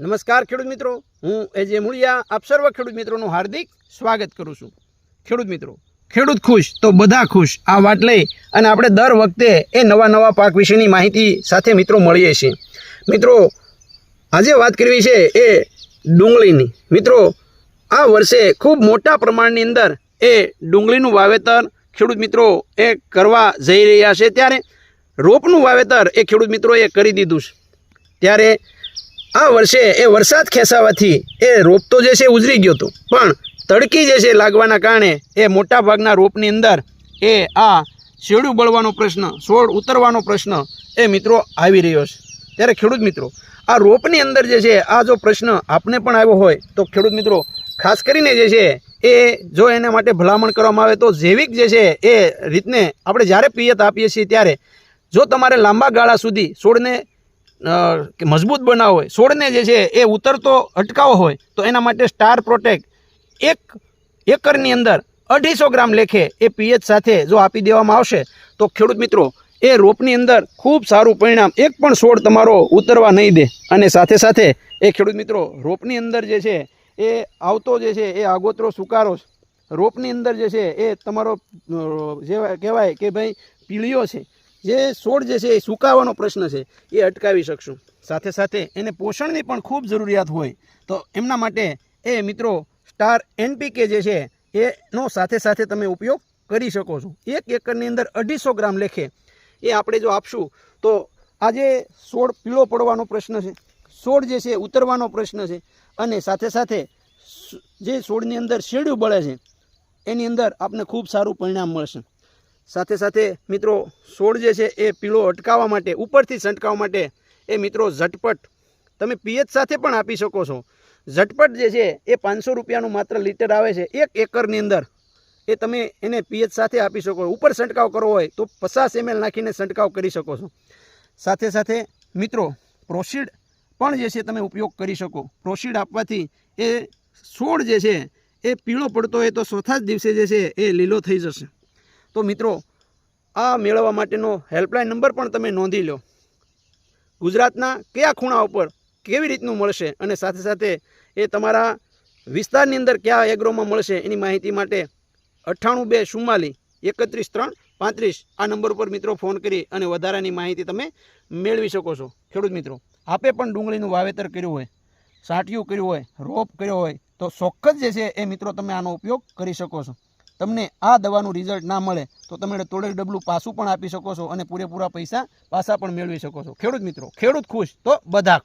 નમસ્કાર ખેડૂત મિત્રો. હું એજે મૂળિયા, આપ સર્વ ખેડૂત મિત્રોનું હાર્દિક સ્વાગત કરું છું. ખેડૂત મિત્રો, ખેડૂત ખુશ તો બધા ખુશ. આ વાત લઈ અને આપણે દર વખતે એ નવા નવા પાક વિશેની માહિતી સાથે મિત્રો મળીએ છીએ. મિત્રો, આજે વાત કરવી છે એ ડુંગળીની. મિત્રો, આ વર્ષે ખૂબ મોટા પ્રમાણની અંદર એ ડુંગળીનું વાવેતર ખેડૂત મિત્રો એ કરવા જઈ રહ્યા છે. ત્યારે રોપનું વાવેતર એ ખેડૂત મિત્રોએ કરી દીધું છે. ત્યારે આ વર્ષે એ વરસાદ ખેંચાવાથી એ રોપ તો જે છે ઉજરી ગયો હતો પણ તડકી જે છે લાગવાના કારણે એ મોટા ભાગના રોપની અંદર એ આ શેડું બળવાનો પ્રશ્ન, છોડ ઉતરવાનો પ્રશ્ન એ મિત્રો આવી રહ્યો છે. ત્યારે ખેડૂત મિત્રો, આ રોપની અંદર જે છે આ જો પ્રશ્ન આપને પણ આવ્યો હોય તો ખેડૂત મિત્રો, ખાસ કરીને જે છે એ જો એના માટે ભલામણ કરવામાં આવે તો જૈવિક જે છે એ રીતને આપણે જ્યારે પિયત આપીએ છીએ ત્યારે જો તમારે લાંબા ગાળા સુધી છોડને મજબૂત બનાવવો હોય છોડને જે છે એ ઉતરતો અટકાવવો હોય, તો એના માટે સ્ટાર પ્રોટેક્ટ એક એકરની અંદર અઢીસો ગ્રામ લેખે એ પીએચ સાથે જો આપી દેવામાં આવશે, તો ખેડૂત મિત્રો, એ રોપની અંદર ખૂબ સારું પરિણામ એક પણ છોડ તમારો ઉતરવા નહીં દે અને સાથે સાથે એ ખેડૂત મિત્રો, રોપની અંદર જે છે એ આવતો જે છે એ આગોતરો સુકારો. રોપની અંદર જે છે એ તમારો જે કહેવાય કે ભાઈ પીળીઓ છે જે છોડ જે છે એ સુકાવાનો પ્રશ્ન છે, એ અટકાવી શકશું. સાથે સાથે એને પોષણની પણ ખૂબ જરૂરિયાત હોય તો એમના માટે એ મિત્રો સ્ટાર એનપીકે જે છે, એનો સાથે સાથે તમે ઉપયોગ કરી શકો છો. એક એકરની અંદર અઢીસો ગ્રામ લેખે એ આપણે જો આપશું, તો આજે છોડ પીળો પડવાનો પ્રશ્ન છે, છોડ જે છે ઉતરવાનો પ્રશ્ન છે, અને સાથે સાથે જે છોડની અંદર શેડ્યું બળે છે, એની અંદર આપને ખૂબ સારું પરિણામ મળશે. સાથે સાથે મિત્રો છોડ જે છે એ પીળો અટકાવવા માટે, ઉપરથી છંટકાવ માટે એ મિત્રો ઝટપટ તમે પીએચ સાથે પણ આપી શકો છો. ઝટપટ જે છે એ પાંચસો રૂપિયાનું માત્ર લીટર આવે છે. એક એકરની અંદર એ તમે એને પીએચ સાથે આપી શકો. ઉપર છંટકાવ કરવો હોય તો પચાસ એમએલ નાખીને છંટકાવ કરી શકો છો. સાથે સાથે મિત્રો, પ્રોસીડ પણ જે છે તમે ઉપયોગ કરી શકો. પ્રોસીડ આપવાથી એ છોડ જે છે એ પીળો પડતો હોય તો ચોથા જ દિવસે જે છે એ લીલો થઈ જશે. તો મિત્રો, આ મેળવવા માટેનો હેલ્પલાઇન નંબર પણ તમે નોંધી લો. ગુજરાતના કયા ખૂણા ઉપર કેવી રીતનું મળશે અને સાથે સાથે એ તમારા વિસ્તારની અંદર કયા એગ્રોમાં મળશે એની માહિતી માટે અઠ્ઠાણું બે ચુમ્માલીસ, એકત્રીસ, ત્રણ, પાંત્રીસ આ નંબર ઉપર મિત્રો ફોન કરી અને વધારાની માહિતી તમે મેળવી શકો છો. ખેડૂત મિત્રો, આપે પણ ડુંગળીનું વાવેતર કર્યું હોય, સાટિયું કર્યું હોય, રોપ કર્યો હોય, તો ચોક્કસ જે છે એ મિત્રો તમે આનો ઉપયોગ કરી શકો છો. તમને આ દવાનું રિઝલ્ટ ના મળે, તો તમે તોડેલ ડબલું પાછું પણ આપી શકો છો અને પૂરેપૂરા પૈસા પાછા પણ મેળવી શકો છો ખેડૂત મિત્રો, ખેડૂત ખુશ, તો બધા.